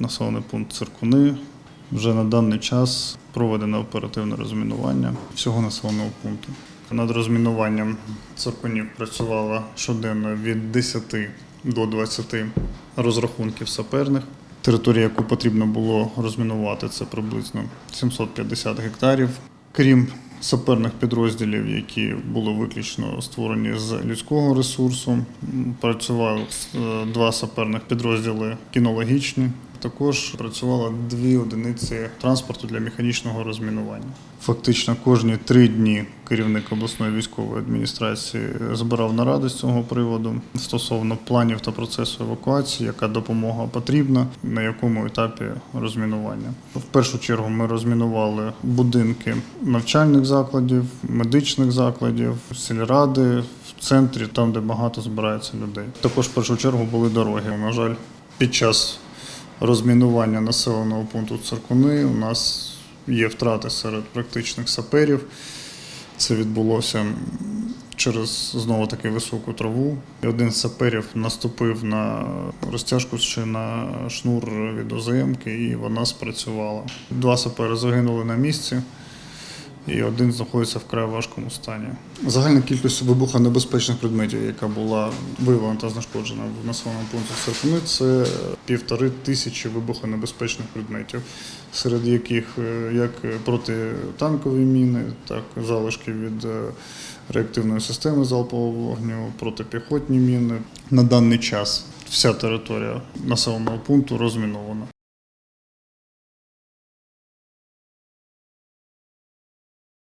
населений пункт Циркуни. Вже на даний час проведено оперативне розмінування всього населеного пункту. Над розмінуванням циркунів працювало щоденно від 10 до 20 розрахунків саперних. Територія, яку потрібно було розмінувати, це приблизно 750 гектарів. Крім саперних підрозділів, які були виключно створені з людського ресурсу, працювали е, два саперних підрозділи кінологічні. Також працювало дві одиниці транспорту для механічного розмінування. Фактично кожні три дні керівник обласної військової адміністрації збирав наради з цього приводу стосовно планів та процесу евакуації, яка допомога потрібна, на якому етапі розмінування. В першу чергу ми розмінували будинки навчальних закладів, медичних закладів, сільради в центрі, там де багато збирається людей. Також в першу чергу були дороги. На жаль, під час розмінування населеного пункту Циркуни у нас є втрати серед практичних саперів. Це відбулося через знову таки високу траву. Один з саперів наступив на розтяжку чи на шнур від оземки, і вона спрацювала. Два сапери загинули на місці. І один знаходиться в вкрай важкому стані. Загальна кількість вибухонебезпечних предметів, яка була виявлена та знешкоджена в населеному пункті Серпини, це півтори тисячі вибухонебезпечних предметів, серед яких е, як протитанкові міни, так залишки від е, реактивної системи залпового вогню, протипіхотні міни. На даний час вся територія населеного пункту розмінована.